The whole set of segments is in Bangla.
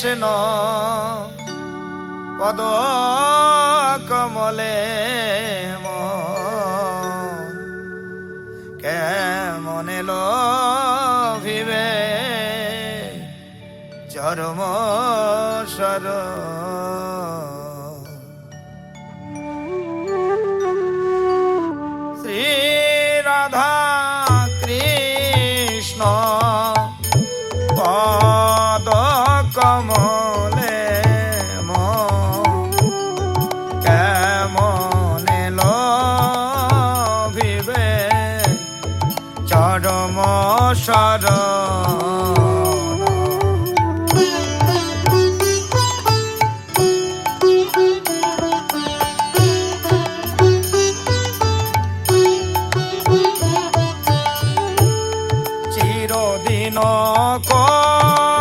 কৃষ্ণ পদ কমলে কেমনে লিবে চরম সর সর। চিরদিন করিয়া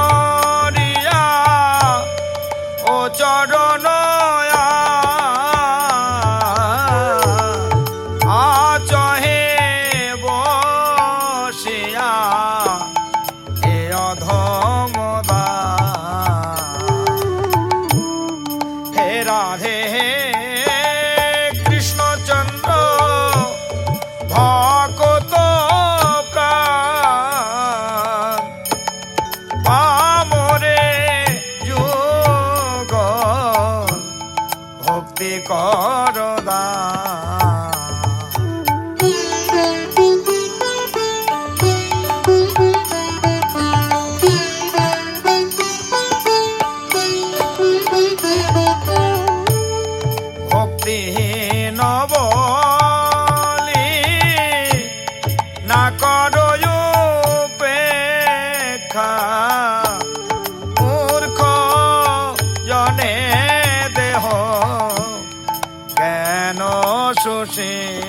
ভকত searching.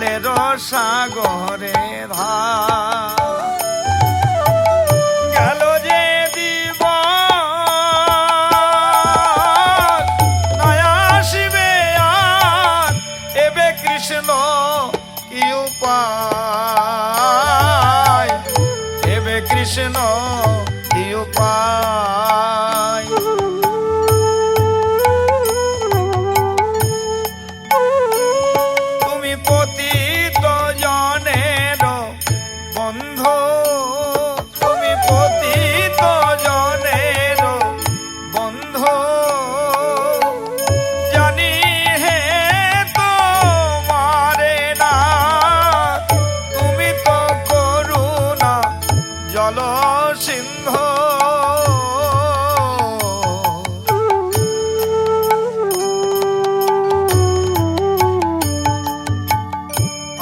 কালের সাগরে ধার গেল যে এবে কৃষ্ণ এবে কৃষ্ণ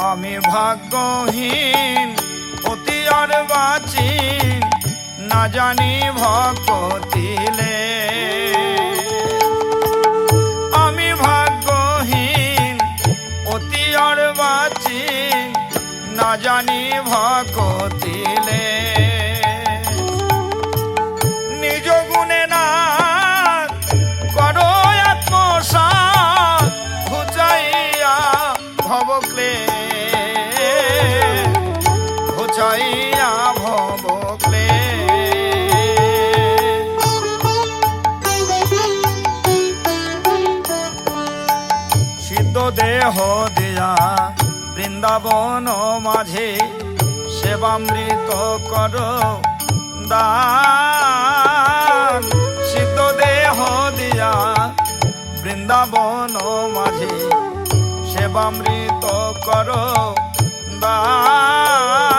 আমি ভাগ্যহীন অতি আর বাঁচি না জানি ভকতিলে জানি ভকতিলে নিজ গুণে না করো আত্মসাৎ ঘুচাইয়া ভবক্লে ঘুচাইয়া ভবক্লে সিদ্ধ দেহ দিয়া বৃন্দাবন মাঝে সেবামৃত কর দান। দেহ দিয়া বৃন্দাবন মাঝে সেবামৃত কর দান।